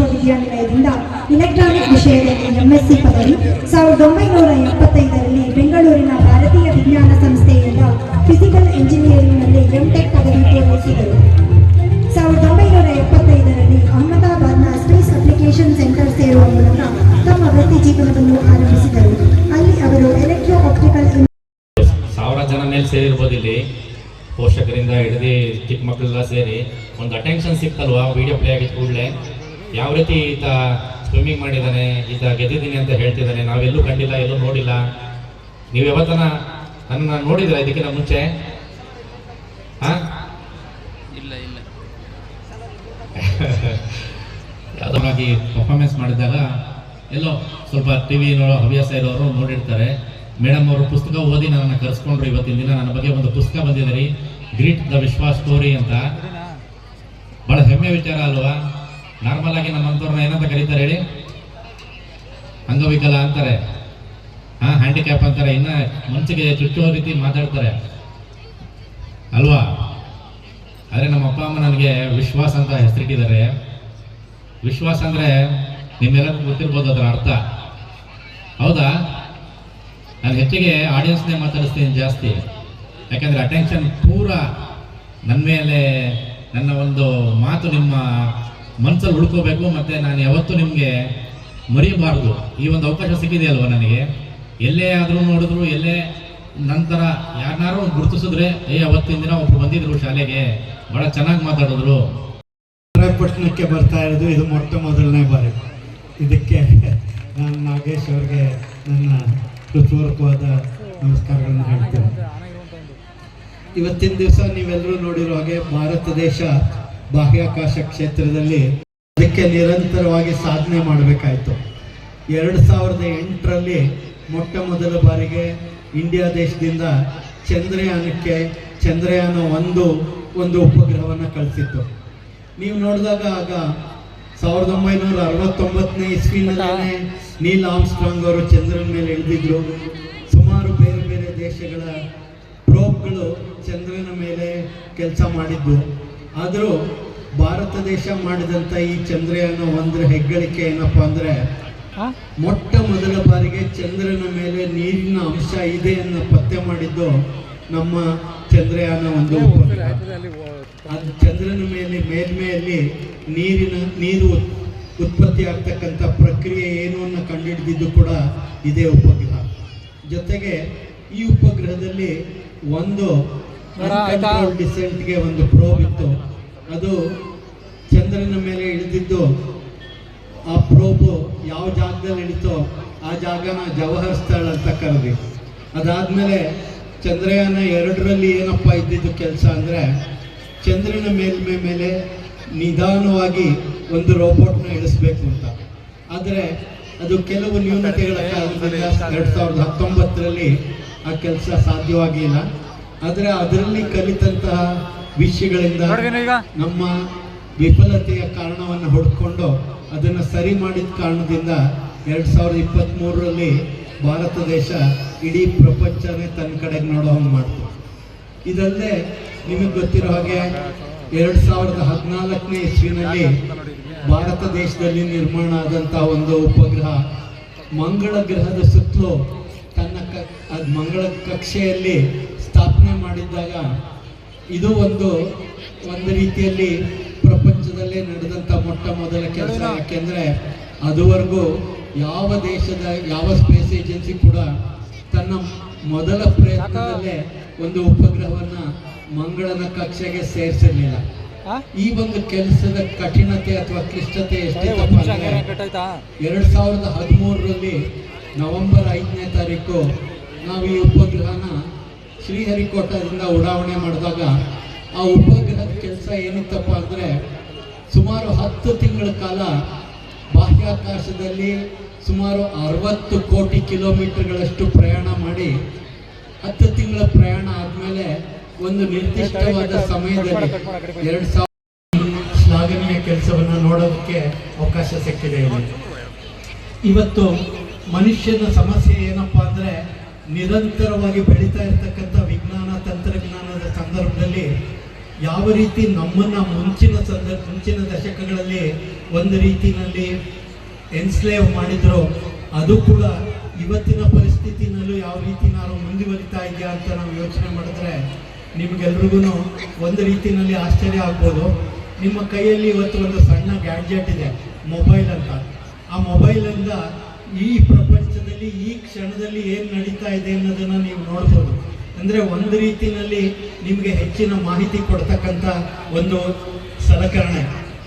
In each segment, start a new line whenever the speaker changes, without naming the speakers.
ವಿಶ್ವವಿದ್ಯಾನಿಲಯದಿಂದ electronic ವಿಷಯದಲ್ಲಿ MSc ಪದವಿ. ಸಾವಿರದ ಒಂಬೈನೂರ ಎಪ್ಪತ್ತೈದರಲ್ಲಿ ಬೆಂಗಳೂರಿನ ಭಾರತೀಯ ವಿಜ್ಞಾನ ಸಂಸ್ಥೆಯಿಂದ ಫಿಸಿಕಲ್ ಎಂಜಿನಿಯರಿಂಗ್ನಲ್ಲಿ ಎಂಟೆಕ್ ಪದವಿ ಪೂರೈಸಿದರು. ಸಾವಿರದ ಒಂಬೈನೂರ ಎಪ್ಪತ್ತೈದರಲ್ಲಿ ಅಹಮದಾಬಾದ್ನ ಸ್ಪೇಸ್ ಅಪ್ಲಿಕೇಶನ್ ಸೆಂಟರ್ ಸೇರುವ ಮೂಲಕ ತಮ್ಮ ವೃತ್ತಿ ಜೀವನವನ್ನು ಆರಂಭಿಸಿದರು. ಅಲ್ಲಿ ಅವರು ಎಲೆಕ್ಟ್ರೋ ಆಪ್ಟಿಕಲ್
ಸಾವಿರ ಜನ ಮೇಲೆ ಪೋಷಕರಿಂದ ಹಿಡಿದು ಚಿಕ್ಕ ಮಕ್ಕಳೆಲ್ಲ ಸೇರಿ. ಒಂದು ಅಟೆನ್ಷನ್ ಸಿಕ್ತಲ್ವಾ? ವಿಡಿಯೋ ಪ್ಲೇ ಆಗಿದ್ದ ಕೂಡಲೇ. ಯಾವ ರೀತಿ ಈತ ಸ್ವಿಮ್ಮಿಂಗ್ ಮಾಡಿದ್ದಾನೆ ಈತ ಗೆದ್ದಿದ್ದೀನಿ ಅಂತ ಹೇಳ್ತಿದ್ದಾನೆ ನಾವೆಲ್ಲೂ ಕಂಡಿಲ್ಲ ಎಲ್ಲೂ ನೋಡಿಲ್ಲ. ನೀವು ಯಾವತ್ತನ ನನ್ನ ನೋಡಿದ್ರ ಇದಕ್ಕಿಂತ ಮುಂಚೆ? ಹಾ?
ಇಲ್ಲ ಇಲ್ಲ.
ಯಾವುದಾಗಿ ಪರ್ಫಾರ್ಮೆನ್ಸ್ ಮಾಡಿದಾಗ ಎಲ್ಲೋ ಸ್ವಲ್ಪ ಟಿ ವಿ ನೋಡೋ ಹವ್ಯಾಸ ಇರೋರು ನೋಡಿರ್ತಾರೆ. ಮೇಡಮ್ ಅವರು ಪುಸ್ತಕ ಓದಿ ನನ್ನನ್ನು ಕರೆಸ್ಕೊಂಡ್ರು ಇವತ್ತಿನ ದಿನ. ನನ್ನ ಬಗ್ಗೆ ಒಂದು ಪುಸ್ತಕ ಬಂದಿದೆ ರೀ ಗ್ರೀಟ್ ದ ವಿಶ್ವಾಸ್ ಸ್ಟೋರಿ ಅಂತ. ಬಹಳ ಹೆಮ್ಮೆ ವಿಚಾರ ಅಲ್ವಾ? ನಾರ್ಮಲ್ ಆಗಿ ನಮ್ಮಂಥವ್ರನ್ನ ಏನಂತ ಕರೀತಾರೆ ಹೇಳಿ? ಅಂಗವಿಕಲ ಅಂತಾರೆ. ಹಾ ಹ್ಯಾಂಡಿಕ್ಯಾಪ್ ಅಂತಾರೆ. ಇನ್ನ ಮನ್ಸಿಗೆ ಚುಚ್ಚುವ ರೀತಿ ಮಾತಾಡ್ತಾರೆ. ಅಲ್ವಾ? ಆದರೆ ನಮ್ಮ ಅಪ್ಪ ಅಮ್ಮ ನನಗೆ ವಿಶ್ವಾಸ ಅಂತ ಹೆಸರಿಟ್ಟಿದ್ದಾರೆ. ವಿಶ್ವಾಸ ಅಂದ್ರೆ ನಿಮ್ಮೆಲ್ಲರಿಗೂ ಗೊತ್ತಿರ್ಬೋದು ಅದರ ಅರ್ಥ. ಹೌದಾ? ನಾನು ಹೆಚ್ಚಿಗೆ ಆಡಿಯನ್ಸ್ನೇ ಮಾತಾಡಿಸ್ತೀನಿ ಜಾಸ್ತಿ. ಯಾಕಂದ್ರೆ ಅಟೆನ್ಷನ್ ಪೂರ ನನ್ನ ಮೇಲೆ, ನನ್ನ ಒಂದು ಮಾತು ನಿಮ್ಮ ಮನಸ್ಸಲ್ಲಿ ಉಳ್ಕೋಬೇಕು ಮತ್ತೆ ನಾನು ಯಾವತ್ತೂ ನಿಮಗೆ ಮರಿಬಾರ್ದು. ಈ ಒಂದು ಅವಕಾಶ ಸಿಕ್ಕಿದೆಯಲ್ವ ನನಗೆ? ಎಲ್ಲೇ ಆದರೂ ನೋಡಿದ್ರು, ಎಲ್ಲೇ ನಂತರ ಯಾರನ್ನಾರು ಗುರುತಿಸಿದ್ರೆ, ಏ, ಅವತ್ತಿನ ದಿನ ಒಬ್ರು ಬಂದಿದ್ರು ಶಾಲೆಗೆ, ಬಹಳ ಚೆನ್ನಾಗಿ ಮಾತಾಡಿದ್ರು.
ಪಟ್ಟಣಕ್ಕೆ ಬರ್ತಾ ಇರೋದು, ಇದು ಮೊಟ್ಟ ಮೊದಲನೇ ಬಾರಿ. ಇದಕ್ಕೆ ನಾನು ನಾಗೇಶ್ ಅವ್ರಿಗೆ ನನ್ನ ಹೃತ್ಪೂರ್ವಕವಾದ ನಮಸ್ಕಾರಗಳನ್ನು ಹೇಳ್ತೇನೆ. ಇವತ್ತಿನ ದಿವಸ ನೀವೆಲ್ಲರೂ ನೋಡಿರೋ ಹಾಗೆ ಭಾರತ ದೇಶ ಬಾಹ್ಯಾಕಾಶ ಕ್ಷೇತ್ರದಲ್ಲಿ ಅದಕ್ಕೆ ನಿರಂತರವಾಗಿ ಸಾಧನೆ ಮಾಡಬೇಕಾಯಿತು. ಎರಡು ಸಾವಿರದ ಎಂಟರಲ್ಲಿ ಮೊಟ್ಟ ಮೊದಲ ಬಾರಿಗೆ ಇಂಡಿಯಾ ದೇಶದಿಂದ ಚಂದ್ರಯಾನಕ್ಕೆ ಚಂದ್ರಯಾನ ಒಂದು ಒಂದು ಉಪಗ್ರಹವನ್ನು ಕಳಿಸಿತ್ತು. ನೀವು ನೋಡಿದಾಗ ಆಗ ಸಾವಿರದ ಒಂಬೈನೂರ ಅರವತ್ತೊಂಬತ್ತನೇ ಇಸ್ವಿನಲ್ಲೇ ನೀಲ್ ಆಮ್ಸ್ಟ್ರಾಂಗ್ ಅವರು ಚಂದ್ರನ ಮೇಲೆ ಇಳಿದಿದ್ರು. ಸುಮಾರು ಬೇರೆ ಬೇರೆ ದೇಶಗಳ ಪ್ರೋಬ್ಗಳು ಚಂದ್ರನ ಮೇಲೆ ಕೆಲಸ ಮಾಡಿದ್ದು ಆದರೂ ಭಾರತ ದೇಶ ಮಾಡಿದಂಥ ಈ ಚಂದ್ರಯಾನ ಒಂದರ ಹೆಗ್ಗಳಿಕೆ ಏನಪ್ಪಾ ಅಂದರೆ ಮೊಟ್ಟ ಮೊದಲ ಬಾರಿಗೆ ಚಂದ್ರನ ಮೇಲೆ ನೀರಿನ ಅಂಶ ಇದೆ ಅನ್ನೋ ಪತ್ತೆ ಮಾಡಿದ್ದು ನಮ್ಮ ಚಂದ್ರಯಾನ ಒಂದು ಅದು ಚಂದ್ರನ ಮೇಲೆ ಮೇಲ್ಮೆಯಲ್ಲಿ ನೀರಿನ ನೀರು ಉತ್- ಉತ್ಪತ್ತಿ ಆಗ್ತಕ್ಕಂಥ ಪ್ರಕ್ರಿಯೆ ಏನು ಅನ್ನೋ ಕಂಡುಹಿಡಿದಿದ್ದು ಕೂಡ ಇದೇ ಉಪಗ್ರಹ. ಜೊತೆಗೆ ಈ ಉಪಗ್ರಹದಲ್ಲಿ ಒಂದು ಡಿಸೆಂಟ್ಗೆ ಒಂದು ಪ್ರೋಬ್ ಇತ್ತು. ಅದು ಚಂದ್ರನ ಮೇಲೆ ಇಳಿದಿದ್ದು ಆ ಪ್ರೋಬು ಯಾವ ಜಾಗದಲ್ಲಿ ಇಳಿತೋ ಆ ಜಾಗನ ಜವಾಹರ್ ಸ್ಥಳ ಅಂತ ಕರೆದ್ವಿ. ಅದಾದಮೇಲೆ ಚಂದ್ರಯಾನ ಎರಡರಲ್ಲಿ ಏನಪ್ಪ ಇದ್ದಿದ್ದು ಕೆಲಸ ಅಂದರೆ ಚಂದ್ರನ ಮೇಲ್ಮೆ ಮೇಲೆ ನಿಧಾನವಾಗಿ ಒಂದು ರೋಬೋಟ್ನ ಇಳಿಸ್ಬೇಕು ಅಂತ. ಆದರೆ ಅದು ಕೆಲವು ನ್ಯೂನತೆಗಳ ಕಾರಣದಿಂದ ಎರಡು ಸಾವಿರದ ಹತ್ತೊಂಬತ್ತರಲ್ಲಿ ಆ ಕೆಲಸ ಸಾಧ್ಯವಾಗಿಲ್ಲ. ಆದರೆ ಅದರಲ್ಲಿ ಕಲಿತಂತಹ ವಿಷಯಗಳಿಂದ ನಮ್ಮ ವಿಫಲತೆಯ ಕಾರಣವನ್ನು ಹೊಡ್ಕೊಂಡು ಅದನ್ನು ಸರಿ ಮಾಡಿದ ಕಾರಣದಿಂದ ಎರಡು ಸಾವಿರದ ಇಪ್ಪತ್ತ್ಮೂರರಲ್ಲಿ ಭಾರತ ದೇಶ ಇಡೀ ಪ್ರಪಂಚನೇ ತನ್ನ ಕಡೆಗೆ ನೋಡೋ ಹಂಗೆ ಮಾಡ್ತು. ಇದಲ್ಲದೆ ನಿಮಗೆ ಗೊತ್ತಿರೋ ಹಾಗೆ ಎರಡು ಸಾವಿರದ ಹದಿನಾಲ್ಕನೇ ಇಸ್ವಿನಲ್ಲಿ ಭಾರತ ದೇಶದಲ್ಲಿ ನಿರ್ಮಾಣ ಆದಂಥ ಒಂದು ಉಪಗ್ರಹ ಮಂಗಳ ಗ್ರಹದ ಸುತ್ತಲೂ ತನ್ನ ಕ ಅದು ಮಂಗಳ ಕಕ್ಷೆಯಲ್ಲಿ ಮಾಡಿದ್ದಾಗ ಇದು ಒಂದು ಒಂದು ರೀತಿಯಲ್ಲಿ ಪ್ರಪಂಚದಲ್ಲೇ ನಡೆದಂಥ ಮೊಟ್ಟ ಮೊದಲ ಕೆಲಸ. ಯಾಕೆಂದ್ರೆ ಅದುವರೆಗೂ ಯಾವ ದೇಶದ ಯಾವ ಸ್ಪೇಸ್ ಏಜೆನ್ಸಿ ಕೂಡ ತನ್ನ ಮೊದಲ ಪ್ರಯತ್ನದಲ್ಲೇ ಒಂದು ಉಪಗ್ರಹವನ್ನ ಮಂಗಳನ ಕಕ್ಷೆಗೆ ಸೇರಿಸಿರ್ಲಿಲ್ಲ. ಈ ಒಂದು ಕೆಲಸದ ಕಠಿಣತೆ ಅಥವಾ ಕ್ಲಿಷ್ಟತೆ ಎಷ್ಟಿತ್ತಪ್ಪ ಎರಡ್ ಸಾವಿರದ ಹದಿಮೂರರಲ್ಲಿ ನವೆಂಬರ್ ಐದನೇ ತಾರೀಕು ನಾವು ಈ ಉಪಗ್ರಹನ ಶ್ರೀಹರಿಕೋಟದಿಂದ ಉಡಾವಣೆ ಮಾಡಿದಾಗ ಆ ಉಪಗ್ರಹದ ಕೆಲಸ ಏನಿತ್ತಪ್ಪ ಅಂದರೆ ಸುಮಾರು ಹತ್ತು ತಿಂಗಳ ಕಾಲ ಬಾಹ್ಯಾಕಾಶದಲ್ಲಿ ಸುಮಾರು ಅರವತ್ತು ಕೋಟಿ ಕಿಲೋಮೀಟರ್ಗಳಷ್ಟು ಪ್ರಯಾಣ ಮಾಡಿ ಹತ್ತು ತಿಂಗಳ ಪ್ರಯಾಣ ಆದಮೇಲೆ ಒಂದು ನಿರ್ದಿಷ್ಟವಾದ ಸಮಯದಲ್ಲಿ ಎರಡು ಸಾವಿರ ಶ್ಲಾಘನೀಯ ಕೆಲಸವನ್ನು ನೋಡೋದಕ್ಕೆ ಅವಕಾಶ ಸಿಕ್ಕಿದೆ ಇವತ್ತು ಮನುಷ್ಯನ ಸಮಸ್ಯೆ ಏನಪ್ಪಾ ಅಂದ್ರೆ ನಿರಂತರವಾಗಿ ಬೆಳೀತಾ ಇರ್ತಕ್ಕಂಥ ವಿಜ್ಞಾನ, ತಂತ್ರಜ್ಞಾನದ ಸಂದರ್ಭದಲ್ಲಿ ಯಾವ ರೀತಿ ನಮ್ಮನ್ನ ಮುಂಚಿನ ಸಂದರ್ಭ ಮುಂಚಿನ ದಶಕಗಳಲ್ಲಿ ಒಂದು ರೀತಿಯಲ್ಲಿ ಎನ್ಸ್ಲೇವ್ ಮಾಡಿದ್ರು, ಅದು ಕೂಡ ಇವತ್ತಿನ ಪರಿಸ್ಥಿತಿನಲ್ಲೂ ಯಾವ ರೀತಿ ನಾವು ಮುಂದುವರಿತಾ ಇದೆಯಾ ಅಂತ ನಾವು ಯೋಚನೆ ಮಾಡಿದ್ರೆ ನಿಮಗೆಲ್ರಿಗೂ ಒಂದು ರೀತಿಯಲ್ಲಿ ಆಶ್ಚರ್ಯ ಆಗ್ಬೋದು. ನಿಮ್ಮ ಕೈಯಲ್ಲಿ ಇವತ್ತು ಒಂದು ಸಣ್ಣ ಗ್ಯಾಡ್ಜೆಟ್ ಇದೆ, ಮೊಬೈಲ್ ಅಂತ. ಆ ಮೊಬೈಲಿಂದ ಈ ಪ್ರಪಂಚದಲ್ಲಿ ಈ ಕ್ಷಣದಲ್ಲಿ ಏನು ನಡೀತಾ ಇದೆ ಅನ್ನೋದನ್ನು ನೀವು ನೋಡ್ಬೋದು. ಅಂದರೆ ಒಂದು ರೀತಿಯಲ್ಲಿ ನಿಮಗೆ ಹೆಚ್ಚಿನ ಮಾಹಿತಿ ಕೊಡ್ತಕ್ಕಂಥ ಒಂದು ಸಲಕರಣೆ.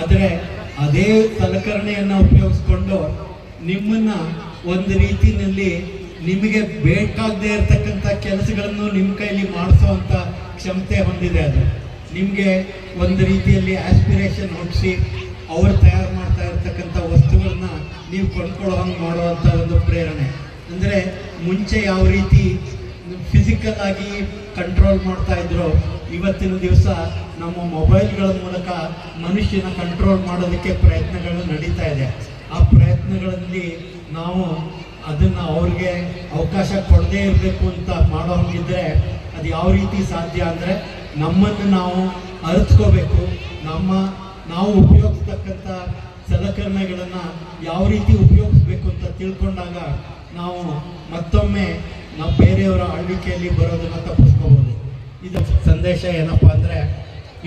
ಆದರೆ ಅದೇ ಸಲಕರಣೆಯನ್ನು ಉಪಯೋಗಿಸ್ಕೊಂಡು ನಿಮ್ಮನ್ನು ಒಂದು ರೀತಿಯಲ್ಲಿ ನಿಮಗೆ ಬೇಕಾಗದೇ ಇರತಕ್ಕಂಥ ಕೆಲಸಗಳನ್ನು ನಿಮ್ಮ ಕೈಲಿ ಮಾಡಿಸೋವಂಥ ಕ್ಷಮತೆ ಹೊಂದಿದೆ ಅದು. ನಿಮಗೆ ಒಂದು ರೀತಿಯಲ್ಲಿ ಆಸ್ಪಿರೇಷನ್ ಹುಟ್ಟಿಸಿ ಅವರು ತಯಾರು ಕೊಂಡ್ಕೊಳ್ಳೋ ಹಂಗೆ ಮಾಡುವಂಥ ಒಂದು ಪ್ರೇರಣೆ. ಅಂದರೆ ಮುಂಚೆ ಯಾವ ರೀತಿ ಫಿಸಿಕಲ್ ಆಗಿ ಕಂಟ್ರೋಲ್ ಮಾಡ್ತಾ ಇದ್ರು, ಇವತ್ತಿನ ದಿವಸ ನಮ್ಮ ಮೊಬೈಲ್ಗಳ ಮೂಲಕ ಮನುಷ್ಯನ ಕಂಟ್ರೋಲ್ ಮಾಡೋದಕ್ಕೆ ಪ್ರಯತ್ನಗಳು ನಡೀತಾ ಇದೆ. ಆ ಪ್ರಯತ್ನಗಳಲ್ಲಿ ನಾವು ಅದನ್ನು ಅವ್ರಿಗೆ ಅವಕಾಶ ಕೊಡದೇ ಇರಬೇಕು ಅಂತ ಮಾಡೋ ಹಂಗಿದ್ರೆ ಅದು ಯಾವ ರೀತಿ ಸಾಧ್ಯ ಅಂದರೆ ನಮ್ಮನ್ನು ನಾವು ಅರಿತ್ಕೋಬೇಕು ನಮ್ಮ ನಾವು ಉಪಯೋಗಿಸ್ತಕ್ಕಂಥ ಸಲಕರಣೆಗಳನ್ನು ಯಾವ ರೀತಿ ಉಪಯೋಗಿಸ್ಬೇಕು ಅಂತ ತಿಳ್ಕೊಂಡಾಗ ನಾವು ಮತ್ತೊಮ್ಮೆ ನಾವು ಬೇರೆಯವರ ಆಳ್ವಿಕೆಯಲ್ಲಿ ಬರೋದನ್ನು ತಪ್ಪಿಸ್ಕೋಬೋದು. ಇದು ಸಂದೇಶ ಏನಪ್ಪ ಅಂದರೆ,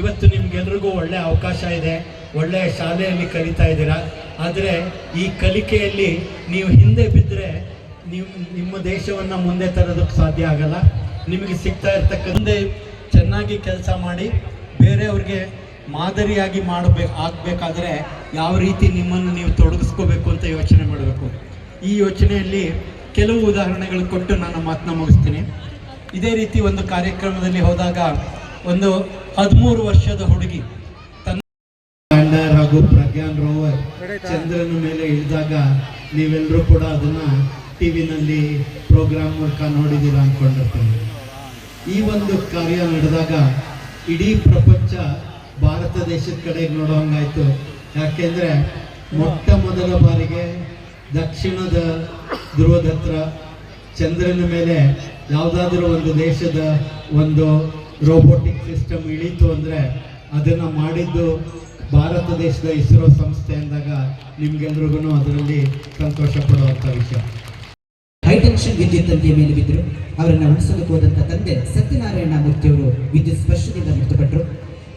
ಇವತ್ತು ನಿಮ್ಗೆಲ್ರಿಗೂ ಒಳ್ಳೆ ಅವಕಾಶ ಇದೆ ಒಳ್ಳೆಯ ಶಾಲೆಯಲ್ಲಿ ಕಲಿತಾ ಇದ್ದೀರಾ? ಆದರೆ ಈ ಕಲಿಕೆಯಲ್ಲಿ ನೀವು ಹಿಂದೆ ಬಿದ್ದರೆ ನೀವು ನಿಮ್ಮ ದೇಶವನ್ನು ಮುಂದೆ ತರೋದಕ್ಕೆ ಸಾಧ್ಯ ಆಗಲ್ಲ. ನಿಮಗೆ ಸಿಗ್ತಾ ಇರ್ತಕ್ಕಂಥ ಚೆನ್ನಾಗಿ ಕೆಲಸ ಮಾಡಿ, ಬೇರೆಯವ್ರಿಗೆ ಮಾದರಿಯಾಗಿ ಮಾಡಬೇಕು ಆಗಬೇಕಾದ್ರೆ ಯಾವ ರೀತಿ ನಿಮ್ಮನ್ನು ನೀವು ತೊಡಗಿಸ್ಕೋಬೇಕು ಅಂತ ಯೋಚನೆ ಮಾಡಬೇಕು. ಈ ಯೋಚನೆಯಲ್ಲಿ ಕೆಲವು ಉದಾಹರಣೆಗಳು ಕೊಟ್ಟು ನಾನು ಮಾತನ್ನ ಮುಗಿಸ್ತೀನಿ. ಇದೇ ರೀತಿ ಒಂದು ಕಾರ್ಯಕ್ರಮದಲ್ಲಿ ಹೋದಾಗ ಒಂದು ಹದಿಮೂರು ವರ್ಷದ ಹುಡುಗಿ ತನ್ನ ಹಾಗೂ ಪ್ರಜ್ಞಾನ್ ರೋವರ್ ಚಂದ್ರನ ಮೇಲೆ ಇಳಿದಾಗ ನೀವೆಲ್ಲರೂ ಕೂಡ ಅದನ್ನ ಟಿವಿನಲ್ಲಿ ಪ್ರೋಗ್ರಾಮ್ ಮೂಲಕ ನೋಡಿದ್ದೀರಾ ಅನ್ಕೊಂಡಿರ್ತೀನಿ ಈ ಒಂದು ಕಾರ್ಯ ನಡೆದಾಗ ಇಡೀ ಪ್ರಪಂಚ ಭಾರತ ದೇಶದ ಕಡೆ ನೋಡೋ ಹಂಗಾಯ್ತು ಯಾಕೆಂದ್ರೆ ಮೊಟ್ಟ ಮೊದಲ ಬಾರಿಗೆ ದಕ್ಷಿಣದ ಧ್ರುವದ ಹತ್ರ ಚಂದ್ರನ ಮೇಲೆ ಯಾವುದಾದ್ರೂ ಒಂದು ದೇಶದ ಒಂದು ರೋಬೋಟಿಕ್ ಸಿಸ್ಟಮ್ ಇಳೀತು ಅಂದರೆ ಅದನ್ನು ಮಾಡಿದ್ದು ಭಾರತ ದೇಶದ ಇಸ್ರೋ ಸಂಸ್ಥೆ ಅಂದಾಗ ನಿಮ್ಗೆಲ್ರಿಗೂ ಅದರಲ್ಲಿ ಸಂತೋಷ ಪಡುವಂಥ ವಿಷಯ.
ಹೈಟೆನ್ಷನ್ ವಿದ್ಯುತ್ ತಂತಿಯ ಮೇಲೆ ಬಿದ್ದರು. ಅವರನ್ನು ಉಳಿಸಲಿಕ್ಕೆ ಹೋದಂತ ತಂದೆ ಸತ್ಯನಾರಾಯಣ ಮೂರ್ತಿಯವರು ವಿದ್ಯುತ್ ಸ್ಪರ್ಶದಿಂದ ಮೃತಪಟ್ಟರು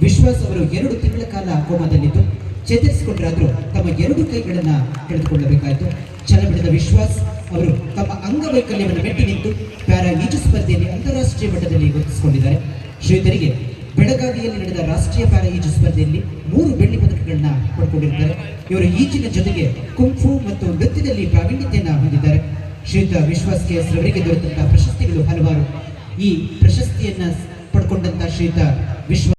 ವಿಶ್ವಾಸ್ ಅವರು ಎರಡು ತಿಂಗಳ ಕಾಲ ಕೋಮಾದಲ್ಲಿದ್ದು, ಚೇತರಿಸಿಕೊಂಡರಾದರೂ ತಮ್ಮ ಎರಡು ಕೈಗಳನ್ನು ಕಳೆದುಕೊಳ್ಳಬೇಕಾಯಿತು. ಛಲ ಬಿಡದ ವಿಶ್ವಾಸ್ ಅವರು ತಮ್ಮ ಅಂಗವೈಕಲ್ಯವನ್ನು ಮೆಟ್ಟಿ ನಿಂತು ಪ್ಯಾರಾ ಈಜು ಸ್ಪರ್ಧೆಯಲ್ಲಿ ಅಂತಾರಾಷ್ಟ್ರೀಯ ಮಟ್ಟದಲ್ಲಿ ಗುರುತಿಸಿಕೊಂಡಿದ್ದಾರೆ. ಶ್ರೀಧರಿಗೆ ಬೆಳಗಾವಿಯಲ್ಲಿ ನಡೆದ ರಾಷ್ಟ್ರೀಯ ಪ್ಯಾರಾ ಈಜು ಸ್ಪರ್ಧೆಯಲ್ಲಿ ಮೂರು ಬೆಳ್ಳಿ ಪದಕಗಳನ್ನ ಪಡ್ಕೊಂಡಿರುತ್ತಾರೆ ಇವರು ಈಜಿನ ಜೊತೆಗೆ ಕುಂಫು ಮತ್ತು ನೃತ್ಯದಲ್ಲಿ ಪ್ರಾವೀಣ್ಯತೆಯನ್ನ ಹೊಂದಿದ್ದಾರೆ. ಶ್ರೀಯುತ ವಿಶ್ವಾಸ್ ಕೆ ಅವರಿಗೆ ದೊರೆತಂತಹ ಪ್ರಶಸ್ತಿಗಳು ಹಲವಾರು ಈ ಪ್ರಶಸ್ತಿಯನ್ನ ಪಡ್ಕೊಂಡಂತ ಶ್ರೀಯುತ ವಿಶ್ವ